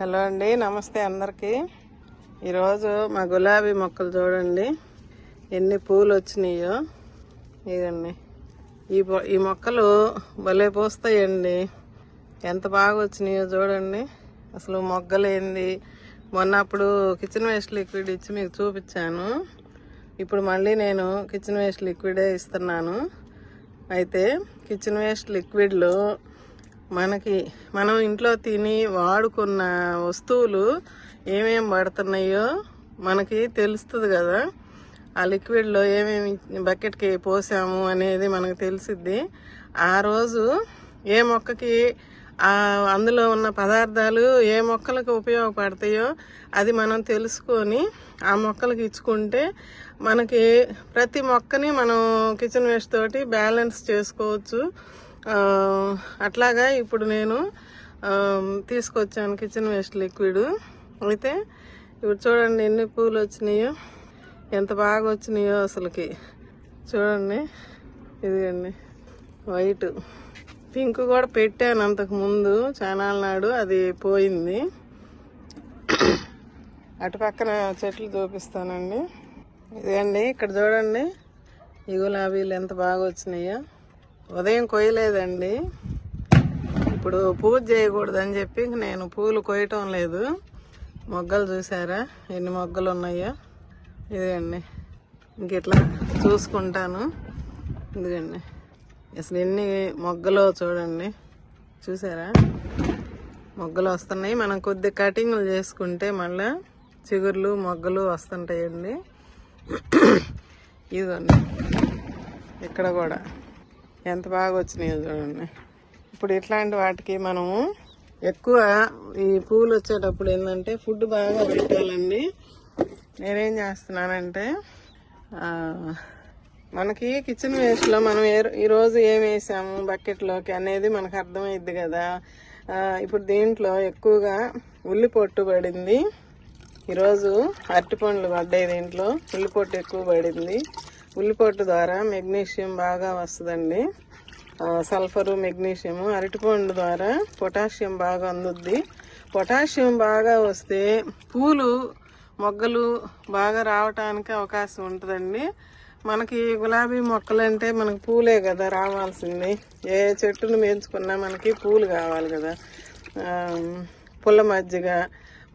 Hello అండి నమస్తే అందరికీ. ఈరోజు మా గులాబీ మొక్కలు చూడండి. ఎన్ని పూలు వచ్చినాయో ఇదండి. ఈ ఈ మొక్కలు భలే పూస్తాయండి. ఎంత బాగా వచ్చినాయో చూడండి. అసలు మొగ్గలేంది. మొన్న అప్పుడు కిచెన్ వేస్ట్ లిక్విడ్ ఇచ్చి మీకు చూపించాను. ఇప్పుడు మళ్ళీ నేను కిచెన్ వేస్ట్ లిక్విడే ఇస్తున్నాను. అయితే కిచెన్ వేస్ట్ లిక్విడ్లో మనకి మనం ఇంట్లో తిని వాడుకున్న వస్తువులు ఏమేమి పడుతున్నాయో మనకి తెలుస్తుంది కదా. ఆ లిక్విడ్లో ఏమేమి బకెట్కి పోసాము అనేది మనకు తెలిసిద్ది. ఆ రోజు ఏ మొక్కకి అందులో ఉన్న పదార్థాలు ఏ మొక్కలకు ఉపయోగపడతాయో అది మనం తెలుసుకొని ఆ మొక్కలకి ఇచ్చుకుంటే మనకి ప్రతి మొక్కని మనం కిచెన్ వేస్ట్ తోటి బ్యాలెన్స్ చేసుకోవచ్చు. అట్లాగా ఇప్పుడు నేను తీసుకొచ్చాను కిచెన్ వేస్ట్ లిక్విడ్. అయితే ఇప్పుడు చూడండి ఎన్ని పూలు వచ్చినాయో ఎంత బాగా వచ్చినాయో అసలుకి. చూడండి ఇదిగండి వైట్. పింక్ కూడా పెట్టాను అంతకు ముందు నాడు అది పోయింది. అటు పక్కన చెట్లు చూపిస్తానండి. ఇదండి ఇక్కడ చూడండి ఈ గులాబీలు ఎంత బాగా వచ్చినాయో ఉదయం కొయ్యలేదండి. ఇప్పుడు పూజ చేయకూడదని చెప్పి ఇంక నేను పూలు కొయ్యటం లేదు. మొగ్గలు చూసారా? ఎన్ని మొగ్గలు ఉన్నాయో ఇదిగండి. ఇంక ఇట్లా చూసుకుంటాను. ఇదిగండి. అసలు ఎన్ని మొగ్గలో చూడండి. చూసారా? మొగ్గలు వస్తున్నాయి. మనం కొద్ది కటింగ్లు చేసుకుంటే మళ్ళా చిగుర్లు మొగ్గలు వస్తుంటాయండి. ఇదిగోండి. ఇక్కడ కూడా. ఎంత బాగా వచ్చినాయో చూడండి. ఇప్పుడు ఇట్లాంటి వాటికి మనము ఎక్కువ ఈ పూలు వచ్చేటప్పుడు ఏంటంటే ఫుడ్ బాగా పెట్టాలండి. నేనేం చేస్తున్నానంటే మనకి కిచెన్ వేస్ట్లో మనం ఏ ఈరోజు ఏం వేసాము బకెట్లోకి అనేది మనకు అర్థమైద్ది కదా. ఇప్పుడు దీంట్లో ఎక్కువగా ఉల్లి పొట్టు పడింది ఈరోజు అరటిపండ్లు పడ్డాయి దీంట్లో ఉల్లి పొట్టు ఎక్కువ పడింది. ఉల్లిపొట్టు ద్వారా మెగ్నీషియం బాగా వస్తుందండి. సల్ఫరు మెగ్నీషియం అరటిపండు ద్వారా పొటాషియం బాగా అందుద్ది. పొటాషియం బాగా వస్తే పూలు మొగ్గలు బాగా రావటానికి అవకాశం ఉంటుందండి. మనకి గులాబీ మొక్కలు అంటే మనకి పూలే కదా రావాల్సింది. ఏ చెట్టును పెంచుకున్నా మనకి పూలు కావాలి కదా. పుల్ల మజ్జిగ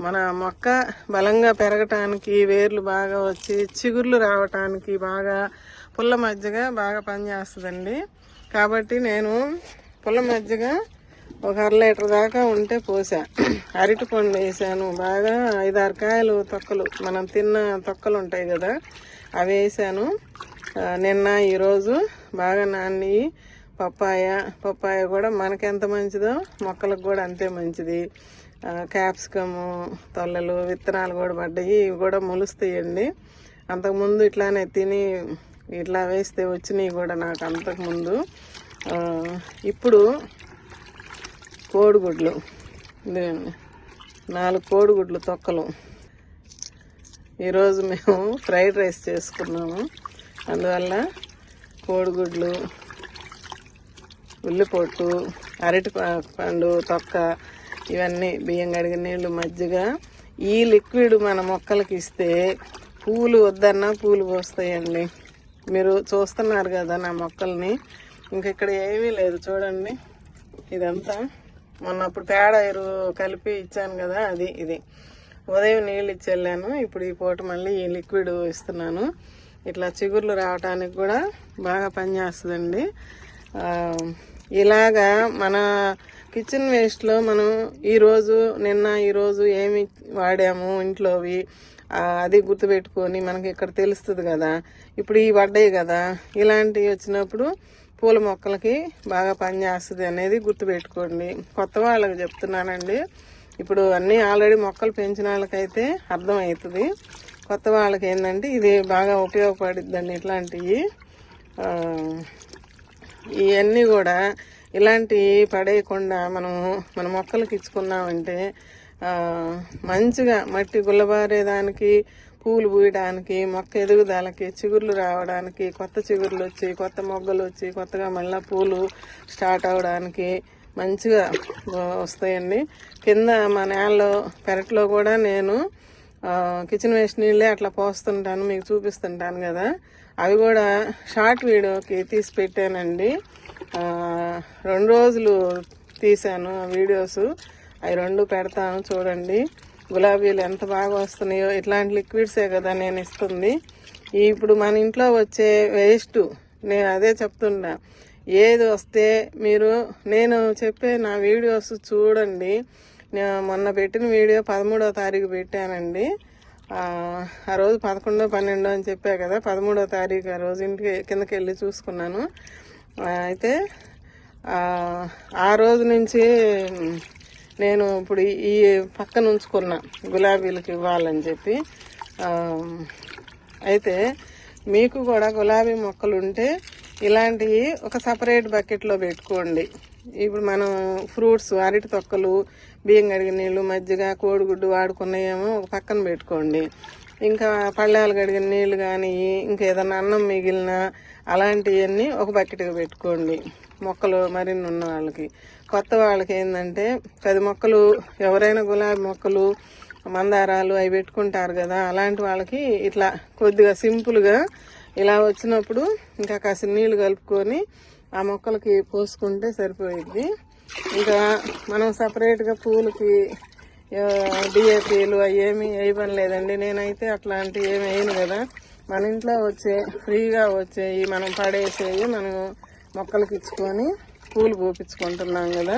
మన మొక్క బలంగా పెరగటానికి వేర్లు బాగా వచ్చి చిగుర్లు రావటానికి బాగా పుల్ల మజ్జిగ బాగా పనిచేస్తుందండి. కాబట్టి నేను పుల్ల మజ్జిగ ఒక అర లీటర్ దాకా ఉంటే పోసా. అరటి పండు వేసాను. బాగా ఐదారు కాయలు తొక్కలు మనం తిన్న తొక్కలు ఉంటాయి కదా అవి వేసాను. నిన్న ఈరోజు బాగా నాని పప్పాయ పప్పాయ కూడా మనకెంత మంచిదో మొక్కలకు కూడా అంతే మంచిది. క్యాప్సికము తొల్లలు విత్తనాలు కూడా పడ్డాయి. ఇవి కూడా మొలుస్తాయండి. అంతకుముందు ఇట్లానే తిని ఇట్లా వేస్తే వచ్చినాయి కూడా నాకు అంతకుముందు. ఇప్పుడు కోడిగుడ్లు. ఇదిగోండి నాలుగు కోడిగుడ్లు తొక్కలు. ఈరోజు మేము ఫ్రైడ్ రైస్ చేసుకున్నాము. అందువల్ల కోడిగుడ్లు ఉల్లిపొట్టు అరటి పండు తొక్క ఇవన్నీ బియ్యం కడిగిన నీళ్ళు మజ్జిగ. ఈ లిక్విడ్ మన మొక్కలకి ఇస్తే పూలు వద్దన్నా పూలు పోస్తాయండి. మీరు చూస్తున్నారు కదా నా మొక్కల్ని. ఇంక ఇక్కడ ఏమీ లేదు చూడండి. ఇదంతా మొన్న అప్పుడు పేడ ఎరువు కలిపి ఇచ్చాను కదా అది ఇది. ఉదయం నీళ్ళు ఇచ్చి వెళ్ళాను ఇప్పుడు ఈ పూట మళ్ళీ ఈ లిక్విడ్ ఇస్తున్నాను. ఇట్లా చిగుర్లు రావడానికి కూడా బాగా పనిచేస్తుందండి ఇలాగా మన కిచెన్ వేస్ట్లో మనం ఈరోజు నిన్న ఈరోజు ఏమి వాడాము ఇంట్లోవి? అది గుర్తుపెట్టుకొని మనకి ఇక్కడ తెలుస్తుంది కదా. ఇప్పుడు ఈ పడ్డాయి కదా. ఇలాంటివి వచ్చినప్పుడు పూల మొక్కలకి బాగా పనిచేస్తుంది అనేది గుర్తుపెట్టుకోండి. కొత్త వాళ్ళకి చెప్తున్నానండి. ఇప్పుడు అన్నీ ఆల్రెడీ మొక్కలు పెంచిన వాళ్ళకైతే అర్థమవుతుంది. కొత్త వాళ్ళకి ఏంటంటే ఇది బాగా ఉపయోగపడిద్దండి ఇట్లాంటివి ఇవన్నీ కూడా ఇలాంటివి పడేయకుండా మనము మన మొక్కలకి ఇచ్చుకున్నామంటే మంచిగా మట్టి గుల్లబారేదానికి పూలు పూయడానికి మొక్క ఎదుగుదలకి చిగుర్లు రావడానికి కొత్త చిగుర్లు వచ్చి కొత్త మొగ్గలు వచ్చి కొత్తగా మళ్ళీ పూలు స్టార్ట్ అవడానికి మంచిగా వస్తాయండి. కింద మా నేలలో పెరట్లో కూడా నేను కిచెన్ వేస్ట్ నీళ్ళే అట్లా పోస్తుంటాను మీకు చూపిస్తుంటాను కదా. అవి కూడా షార్ట్ వీడియోకి తీసి పెట్టానండి. రెండు రోజులు తీశాను ఆ వీడియోస్. అవి రెండు పెడతాను చూడండి. గులాబీలు ఎంత బాగా వస్తున్నాయో ఇట్లాంటి లిక్విడ్సే కదా నేను ఇస్తుంది. ఇప్పుడు మన ఇంట్లో వచ్చే వేస్ట్ నేను అదే చెప్తున్నా. ఏది వస్తే మీరు నేను చెప్పే నా వీడియోస్ చూడండి. మొన్న పెట్టిన వీడియో పదమూడవ తారీఖు పెట్టానండి. ఆ, రోజు పదకొండో పన్నెండో అని చెప్పా కదా పదమూడో తారీఖు ఆ రోజు ఇంటికి కిందకి వెళ్ళి చూసుకున్నాను అయితే ఆ, రోజు నుంచి నేను ఇప్పుడు ఈ- పక్కన ఉంచుకున్నా గులాబీలకు ఇవ్వాలని చెప్పి. అయితే మీకు కూడా గులాబీ మొక్కలు ఉంటే ఇలాంటివి ఒక సపరేట్ బకెట్లో పెట్టుకోండి. ఇప్పుడు మనం ఫ్రూట్స్ అరటి తొక్కలు బియ్యం కడిగిన నీళ్ళు మజ్జిగ కోడిగుడ్డు వాడుకున్నాయేమో ఒక పక్కన పెట్టుకోండి. ఇంకా పళ్ళాలు కడిగిన నీళ్ళు కానీ ఇంకా ఏదైనా అన్నం మిగిలిన అలాంటివన్నీ ఒక బకెట్గా పెట్టుకోండి. మొక్కలు మరిన్ని ఉన్న వాళ్ళకి. కొత్త వాళ్ళకి ఏంటంటే పది మొక్కలు ఎవరైనా గులాబీ మొక్కలు మందారాలు అవి పెట్టుకుంటారు కదా అలాంటి వాళ్ళకి ఇట్లా కొద్దిగా సింపుల్గా ఇలా వచ్చినప్పుడు ఇంకా కాసిన నీళ్ళు కలుపుకొని ఆ మొక్కలకి పోసుకుంటే సరిపోయిద్ది. ఇంకా మనం సపరేట్గా పూలకి డిఏపీలు అవి ఏమి వేయబని లేదండి నేనైతే అట్లాంటివి ఏమి వేయను కదా. మన ఇంట్లో వచ్చే ఫ్రీగా వచ్చేవి మనం పడేసేవి మనం మొక్కలకి ఇచ్చుకొని పూలు పోపించుకుంటున్నాం కదా.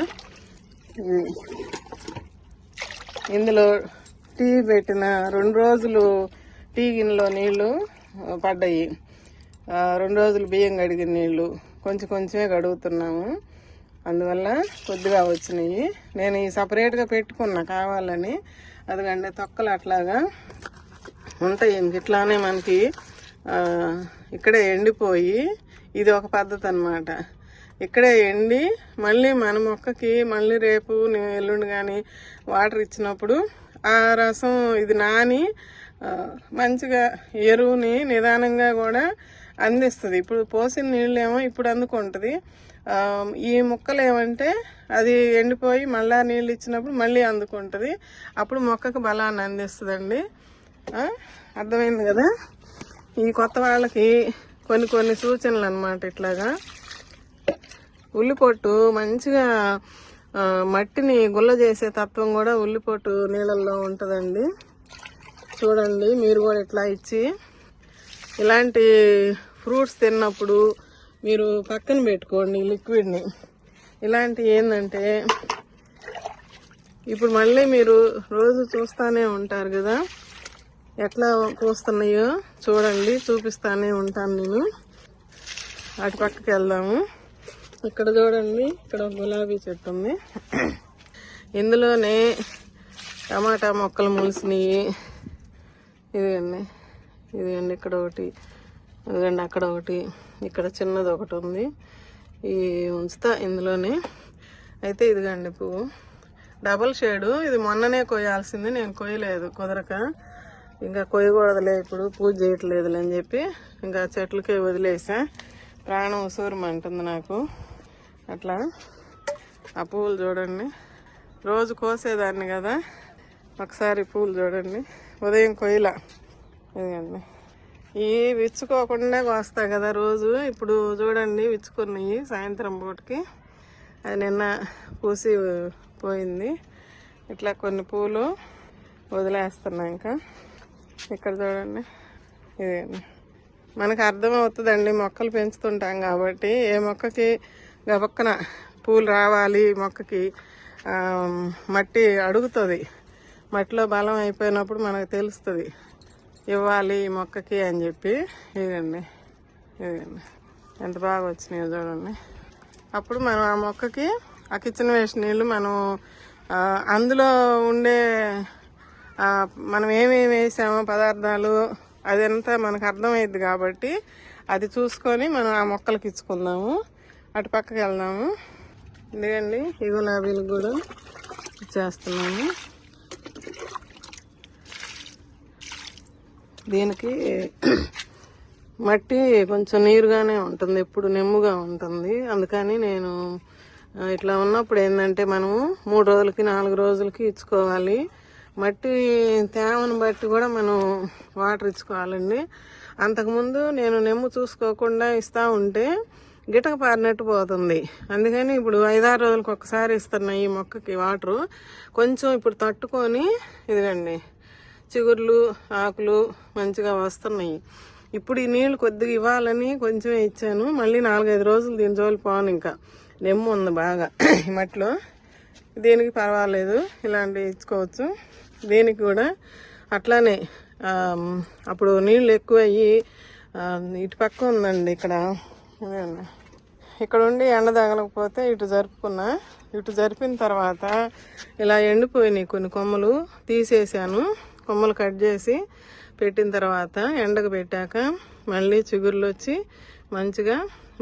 ఇందులో టీ పెట్టిన రెండు రోజులు టీ గిన్నెలో నీళ్ళు పడ్డాయి. రెండు రోజులు బియ్యం కడిగిన నీళ్ళు కొంచెం కొంచెమే కడుగుతున్నాము. అందువల్ల కొద్దిగా వచ్చినాయి. నేను ఈ సపరేట్గా పెట్టుకున్నా కావాలని. అదిగండి తొక్కలు అట్లాగా ఉంటాయి. ఇట్లానే మనకి ఇక్కడే ఎండిపోయి ఇది ఒక పద్ధతి అన్నమాట ఇక్కడే ఎండి మళ్ళీ మన మొక్కకి మళ్ళీ రేపు ఎల్లుండి కానీ వాటర్ ఇచ్చినప్పుడు ఆ రసం ఇది నాని మంచిగా ఎరువుని నిదానంగా కూడా అందిస్తుంది. ఇప్పుడు పోసిన నీళ్ళు ఏమో ఇప్పుడు అందుకుంటుంది. ఈ మొక్కలు ఏమంటే అది ఎండిపోయి మళ్ళా నీళ్ళు ఇచ్చినప్పుడు మళ్ళీ అందుకుంటుంది. అప్పుడు మొక్కకు బలాన్ని అందిస్తుందండి. అర్థమైంది కదా? ఈ కొత్త వాళ్ళకి కొన్ని కొన్ని సూచనలు అన్నమాట ఇట్లాగా. ఉల్లిపొట్టు మంచిగా మట్టిని గుల్ల చేసే తత్వం కూడా ఉల్లిపొట్టు నీళ్ళల్లో ఉంటుందండి. చూడండి మీరు కూడా ఇట్లా ఇచ్చి ఇలాంటి ఫ్రూట్స్ తిన్నప్పుడు మీరు పక్కన పెట్టుకోండి లిక్విడ్ని. ఇలాంటి ఏంటంటే ఇప్పుడు మళ్ళీ మీరు రోజు చూస్తానే ఉంటారు కదా. ఎట్లా పోస్తున్నాయో చూడండి చూపిస్తానే ఉంటాను నేను. అటు పక్కకి వెళ్దాము. ఇక్కడ చూడండి ఇక్కడ గులాబీ చెట్టు ఉంది. ఇందులోనే టమాటా మొక్కలు మొలిసినాయి ఇదిగండి ఇదిగండి ఇక్కడ ఒకటి ఇదిగండి అక్కడ ఒకటి. ఇక్కడ చిన్నది ఒకటి ఉంది. ఈ ఉంచుతా ఇందులోనే. అయితే ఇదిగండి పువ్వు. డబల్ షేడు ఇది మొన్ననే కొయ్యాల్సింది నేను కొయ్యలేదు కుదరక. ఇంకా కొయ్యకూడదులే ఇప్పుడు పూజ చేయట్లేదులే అని చెప్పి ఇంకా చెట్లకే వదిలేసా. ప్రాణం ఉసూరమంటుంది నాకు. అట్లా. ఆ పువ్వులు చూడండి. రోజు కోసేదాన్ని కదా. ఒకసారి పూలు చూడండి. ఉదయం కొయ్యలా. ఇదిగండి. ఈ విచ్చుకోకుండా కోస్తా కదా రోజు. ఇప్పుడు చూడండి విచ్చుకున్నాయి సాయంత్రం పూటకి. అది నిన్న పూసి పోయింది. ఇట్లా కొన్ని పూలు వదిలేస్తున్నా ఇంకా. ఇక్కడ చూడండి. ఇదేండి మనకు అర్థమవుతుందండి మొక్కలు పెంచుతుంటాం కాబట్టి. ఏ మొక్కకి గబక్కన పూలు రావాలి మొక్కకి మట్టి అడుగుతుంది. మట్టిలో బలం అయిపోయినప్పుడు మనకు తెలుస్తుంది. ఇవ్వాలి ఈ మొక్కకి అని చెప్పి. ఇదండి. ఇదండి. ఎంత బాగా వచ్చినాయో చూడండి. అప్పుడు మనం ఆ మొక్కకి ఆ కిచెన్ వేస్ట్ నీళ్ళు మనం అందులో ఉండే మనం ఏమేమి వేసామో పదార్థాలు అదంతా మనకు అర్థమైంది కాబట్టి అది చూసుకొని మనం ఆ మొక్కలకి ఇచ్చుకుందాము. అటు పక్కకి వెళ్దాము. ఎందుకండి ఈ గులాబీలు కూడా ఇచ్చేస్తున్నాము. దీనికి మట్టి కొంచెం నీరుగానే ఉంటుంది ఎప్పుడు నెమ్ముగా ఉంటుంది. అందుకని నేను ఇట్లా ఉన్నప్పుడు ఏంటంటే మనము మూడు రోజులకి నాలుగు రోజులకి ఇచ్చుకోవాలి. మట్టి తేమను బట్టి కూడా మనం వాటర్ ఇచ్చుకోవాలండి. అంతకుముందు నేను నెమ్ము చూసుకోకుండా ఇస్తూ ఉంటే గిటక పారినట్టు పోతుంది. అందుకని ఇప్పుడు ఐదారు రోజులకు ఒకసారి ఇస్తున్నాయి ఈ మొక్కకి వాటరు కొంచెం ఇప్పుడు తట్టుకొని ఇదిగండి చిగుర్లు ఆకులు మంచిగా వస్తున్నాయి. ఇప్పుడు ఈ నీళ్ళు కొద్దిగా ఇవ్వాలని కొంచెమే ఇచ్చాను. మళ్ళీ నాలుగైదు రోజులు దీని జోలి పోను ఇంకా. నెమ్ము ఉంది బాగా. ఈ మట్టిలో దీనికి పర్వాలేదు ఇలాంటివి ఇచ్చుకోవచ్చు. దీనికి కూడా అట్లానే అప్పుడు నీళ్ళు ఎక్కువ అయ్యి ఇటు పక్క ఉందండి ఇక్కడ. ఇక్కడ ఉండి ఎండ తగలకపోతే ఇటు జరుపుకున్నా. ఇటు జరిపిన తర్వాత ఇలా ఎండిపోయినాయి కొన్ని కొమ్మలు తీసేసాను. కొమ్మలు కట్ చేసి పెట్టిన తర్వాత ఎండకు పెట్టాక మళ్ళీ చిగుర్లు వచ్చి మంచిగా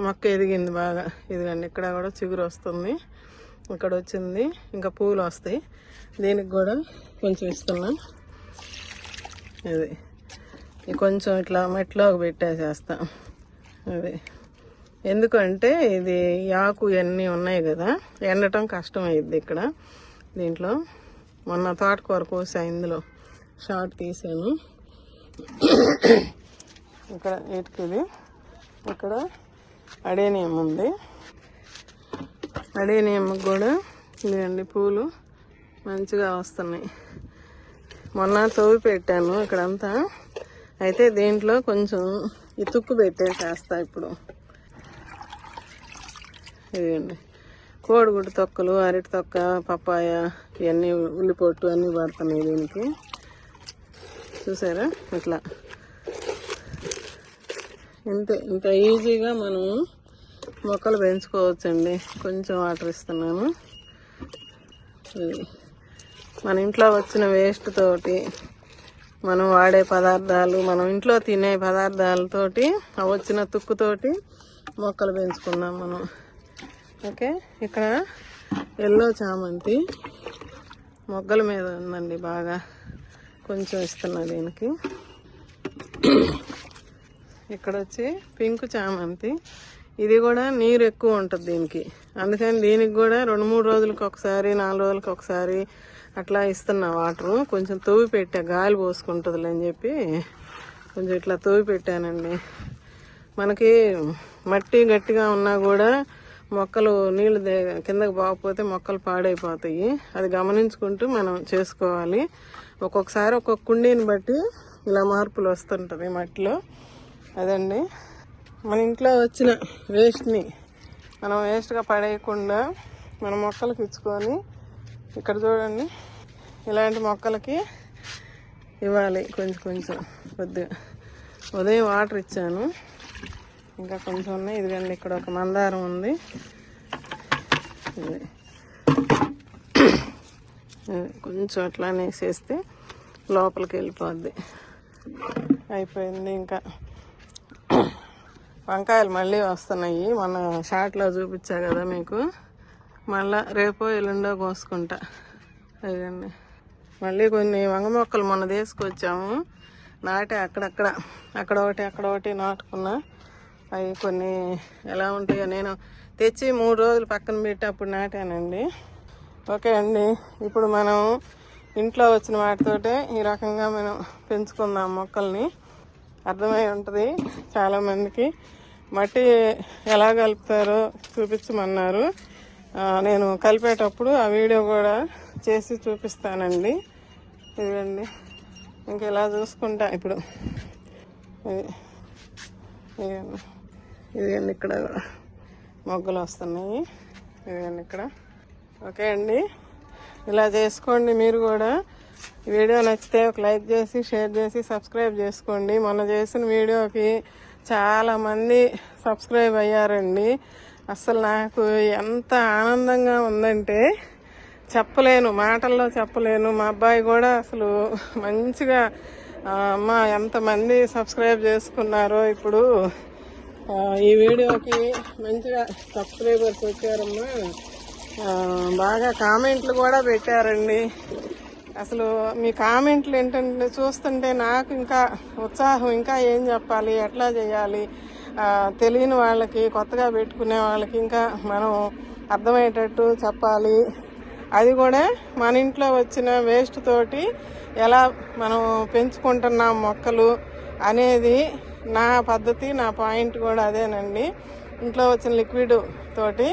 మొక్క ఎదిగింది బాగా. ఇదిగండి ఇక్కడ కూడా చిగురు వస్తుంది. ఇక్కడ వచ్చింది ఇంకా పూలు వస్తాయి. దీనికి కూడా కొంచెం ఇస్తున్నాం. ఇది. కొంచెం ఇట్లా మెట్లోకి పెట్టేసేస్తా. అది ఎందుకంటే ఇది ఆకు ఇవన్నీ ఉన్నాయి కదా ఎండటం కష్టం ఇక్కడ దీంట్లో. మొన్న తోటకూర కోసా ఇందులో. షార్ట్ తీసాను. ఇక్కడ ఇటుకది ఇక్కడ అడేనియం ఉంది. అడేనియం కూడా ఇదండి పూలు మంచిగా వస్తున్నాయి. మొన్న తవ్వి పెట్టాను ఇక్కడంతా. అయితే దీంట్లో కొంచెం ఈ తుక్కు పెట్టేసేస్తా ఇప్పుడు. ఇదిగండి. కోడిగుడ్డు తొక్కలు అరటి తొక్క పప్పాయ ఇవన్నీ ఉల్లిపొట్టు అన్నీ పడుతున్నాయి దీనికి. చూసారా? ఇట్లా ఇంతే ఇంత ఈజీగా మనము మొక్కలు పెంచుకోవచ్చండి. కొంచెం వాటర్ ఇస్తున్నాను. ఇది మన ఇంట్లో వచ్చిన వేస్ట్ తోటి మనం వాడే పదార్థాలు మనం ఇంట్లో తినే పదార్థాలతోటి వచ్చిన తుక్కుతోటి మొక్కలు పెంచుకున్నాం మనం. ఓకే? ఇక్కడ ఎల్లో చామంతి మొగ్గల మీద ఉందండి బాగా. కొంచెం ఇస్తున్నా దీనికి. ఇక్కడ వచ్చి పింక్ చామంతి ఇది కూడా నీరు ఎక్కువ ఉంటుంది దీనికి. అందుకని దీనికి కూడా రెండు మూడు రోజులకు ఒకసారి నాలుగు రోజులకు ఒకసారి అట్లా ఇస్తున్నా వాటరు. కొంచెం తవ్వి పెట్టా గాలి పోసుకుంటుందిలే అని చెప్పి కొంచెం ఇట్లా తవ్వి పెట్టానండి. మనకి మట్టి గట్టిగా ఉన్నా కూడా మొక్కలు నీళ్ళు కిందకు కిందకి మొక్కలు పాడైపోతాయి. అది గమనించుకుంటూ మనం చేసుకోవాలి. ఒక్కొక్కసారి ఒక్కొక్క కుండీని బట్టి ఇలా మార్పులు వస్తుంటుంది మట్టిలో. అదండి. మన ఇంట్లో వచ్చిన వేస్ట్ని మనం వేస్ట్గా పడేయకుండా మన మొక్కలకి ఇచ్చుకొని ఇక్కడ చూడండి. ఇలాంటి మొక్కలకి ఇవ్వాలి కొంచెం కొంచెం కొద్దిగా. ఉదయం వాటర్ ఇచ్చాను. ఇంకా కొంచెం ఉన్నాయి. ఇదిగండి ఇక్కడ ఒక మందారం ఉంది. ఇది. కొంచెం అట్లానే వేసేస్తే లోపలికి వెళ్ళిపోద్ది. అయిపోయింది ఇంకా. వంకాయలు మళ్ళీ వస్తున్నాయి. మన షార్ట్లో చూపించా కదా మీకు. మళ్ళా రేపో ఎల్లుండో కోసుకుంటా. అదండి మళ్ళీ కొన్ని వంగ మొక్కలు మొన్న తీసుకొచ్చాము. నాటే అక్కడక్కడ. అక్కడ ఒకటి అక్కడ ఒకటి నాటుకున్నా. అవి కొన్ని ఎలా ఉంటాయో నేను తెచ్చి మూడు రోజులు పక్కన పెట్టి అప్పుడు నాటానండి. ఓకే అండి. ఇప్పుడు మనం ఇంట్లో వచ్చిన వాటితోటే ఈ రకంగా మనం పెంచుకుందాం మొక్కల్ని. అర్థమై ఉంటుంది చాలామందికి మట్టి ఎలా కలుపుతారో చూపించమన్నారు. నేను కలిపేటప్పుడు ఆ వీడియో కూడా చేసి చూపిస్తానండి. ఇదిగండి. ఇంక ఇలా చూసుకుంటా ఇప్పుడు. ఇది ఇదిగండి. ఇదిగండి ఇక్కడ మొగ్గలు వస్తున్నాయి. ఇదిగండి ఇక్కడ. ఓకే అండి. ఇలా చేసుకోండి మీరు కూడా. ఈ వీడియో నచ్చితే ఒక లైక్ చేసి షేర్ చేసి సబ్స్క్రైబ్ చేసుకోండి. మొన్న చేసిన వీడియోకి చాలామంది సబ్స్క్రైబ్ అయ్యారండి. అసలు నాకు ఎంత ఆనందంగా ఉందంటే చెప్పలేను మాటల్లో చెప్పలేను. మా అబ్బాయి కూడా అసలు మంచిగా అమ్మ ఎంతమంది సబ్స్క్రైబ్ చేసుకున్నారో ఇప్పుడు ఈ వీడియోకి మంచిగా సబ్స్క్రైబర్స్ వచ్చారమ్మా. బాగా కామెంట్లు కూడా పెట్టారండి. అసలు మీ కామెంట్లు ఏంటంటే చూస్తుంటే నాకు ఇంకా ఉత్సాహం ఇంకా ఏం చెప్పాలి ఎట్లా చేయాలి తెలియని వాళ్ళకి కొత్తగా పెట్టుకునే వాళ్ళకి ఇంకా మనం అర్థమయ్యేటట్టు చెప్పాలి. అది కూడా మన ఇంట్లో వచ్చిన వేస్ట్ తోటి ఎలా మనం పెంచుకుంటున్నాం మొక్కలు అనేది నా పద్ధతి నా పాయింట్ కూడా అదేనండి. ఇంట్లో వచ్చిన లిక్విడ్ తోటి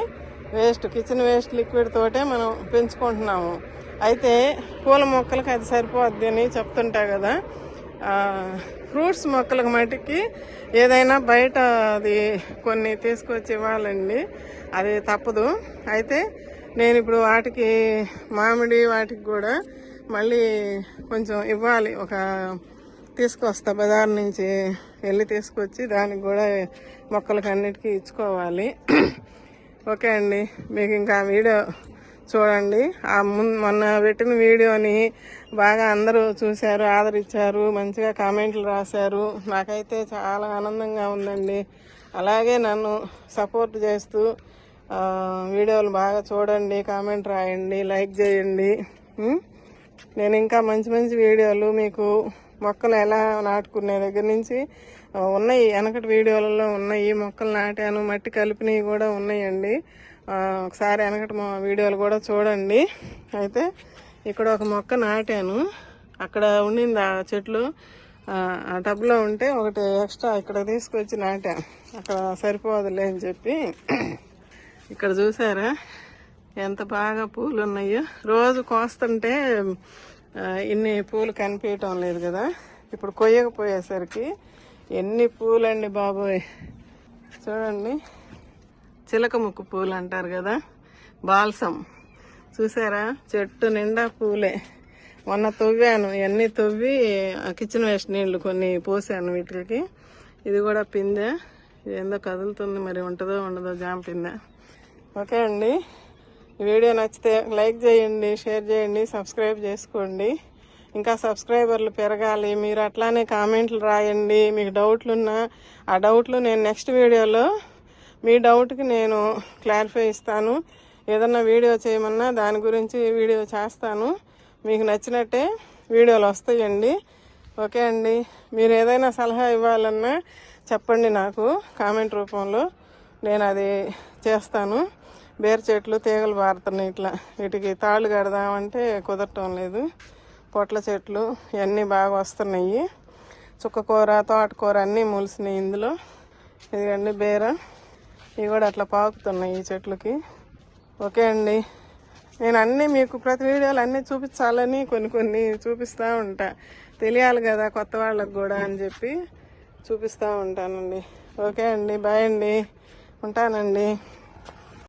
వేస్ట్ కిచెన్ వేస్ట్ లిక్విడ్ తోటే మనం పెంచుకుంటున్నాము. అయితే పూల మొక్కలకి అది సరిపోద్ది అని చెప్తుంటా కదా. ఫ్రూట్స్ మొక్కలకు మటుకి ఏదైనా బయట అది కొన్ని తీసుకొచ్చి ఇవ్వాలండి. అది తప్పదు. అయితే నేను ఇప్పుడు వాటికి మామిడి వాటికి కూడా మళ్ళీ కొంచెం ఇవ్వాలి. ఒక తీసుకొస్తా బజార్ నుంచి వెళ్ళి తీసుకొచ్చి దానికి కూడా మొక్కలకి అన్నిటికీ ఇచ్చుకోవాలి. ఓకే అండి. మీకు ఇంకా వీడియో చూడండి. ఆ ముందు మొన్న పెట్టిన వీడియోని బాగా అందరూ చూశారు ఆదరించారు మంచిగా కామెంట్లు రాశారు. నాకైతే చాలా ఆనందంగా ఉందండి. అలాగే నన్ను సపోర్ట్ చేస్తూ వీడియోలు బాగా చూడండి కామెంట్ రాయండి లైక్ చేయండి. నేను ఇంకా మంచి మంచి వీడియోలు మీకు మొక్కలు ఎలా నాటుకునే దగ్గర నుంచి ఉన్నాయి. వెనకటి వీడియోలలో ఉన్నాయి. మొక్కలు నాటాను. మట్టి కలిపినవి కూడా ఉన్నాయండి. ఒకసారి వెనకటి మా వీడియోలు కూడా చూడండి. అయితే ఇక్కడ ఒక మొక్క నాటాను. అక్కడ ఉండింది ఆ చెట్లు. ఆ, టబ్లో ఉంటే ఒకటి ఎక్స్ట్రా ఇక్కడ తీసుకొచ్చి నాటాను అక్కడ సరిపోదులే అని చెప్పి. ఇక్కడ చూసారా? ఎంత బాగా పూలు ఉన్నాయో రోజు కోస్తుంటే ఇన్ని పూలు కనిపించటం లేదు కదా. ఇప్పుడు కొయ్యకపోయేసరికి ఎన్ని పూలండి బాబోయ్. చూడండి. చిలక ముక్కు పూలు అంటారు కదా. బాల్సం. చూసారా? చెట్టు నిండా పూలే. మొన్న తవ్వాను. ఇవన్నీ తవ్వి ఆ కిచెన్ వేస్ట్ నీళ్ళు కొన్ని పోసాను వీటికి. ఇది కూడా పిందె. ఏందో కదులుతుంది మరి ఉంటుందో ఉండదో జామ పిందె. ఓకే అండి. వీడియో నచ్చితే లైక్ చేయండి షేర్ చేయండి సబ్స్క్రైబ్ చేసుకోండి. ఇంకా సబ్స్క్రైబర్లు పెరగాలి. మీరు అట్లానే కామెంట్లు రాయండి. మీకు డౌట్లు ఉన్నా ఆ డౌట్లు నేను నెక్స్ట్ వీడియోలో మీ డౌట్కి నేను క్లారిఫై ఇస్తాను. ఏదన్నా వీడియో చేయమన్నా దాని గురించి వీడియో చేస్తాను. మీకు నచ్చినట్టే వీడియోలు వస్తాయండి. ఓకే అండి. మీరు ఏదైనా సలహా ఇవ్వాలన్నా చెప్పండి నాకు కామెంట్ రూపంలో. నేను అది చేస్తాను. బేర చెట్లు తీగలు పారుతున్నాయి ఇట్లా వీటికి తాళ్ళు కడదామంటే కుదరటం లేదు. పొట్ల చెట్లు ఇవన్నీ బాగా వస్తున్నాయి. చుక్కకూర తోటకూర అన్నీ మొలిసినాయి ఇందులో. ఇదిగండి బేర. ఇవి కూడా అట్లా పాకుతున్నాయి ఈ చెట్లకి. ఓకే అండి. నేను అన్నీ మీకు ప్రతి వీడియోలు అన్నీ చూపించాలని కొన్ని కొన్ని చూపిస్తూ ఉంటా. తెలియాలి కదా కొత్త వాళ్ళకి కూడా అని చెప్పి చూపిస్తూ ఉంటానండి. ఓకే అండి. బాయ్ అండి. ఉంటానండి.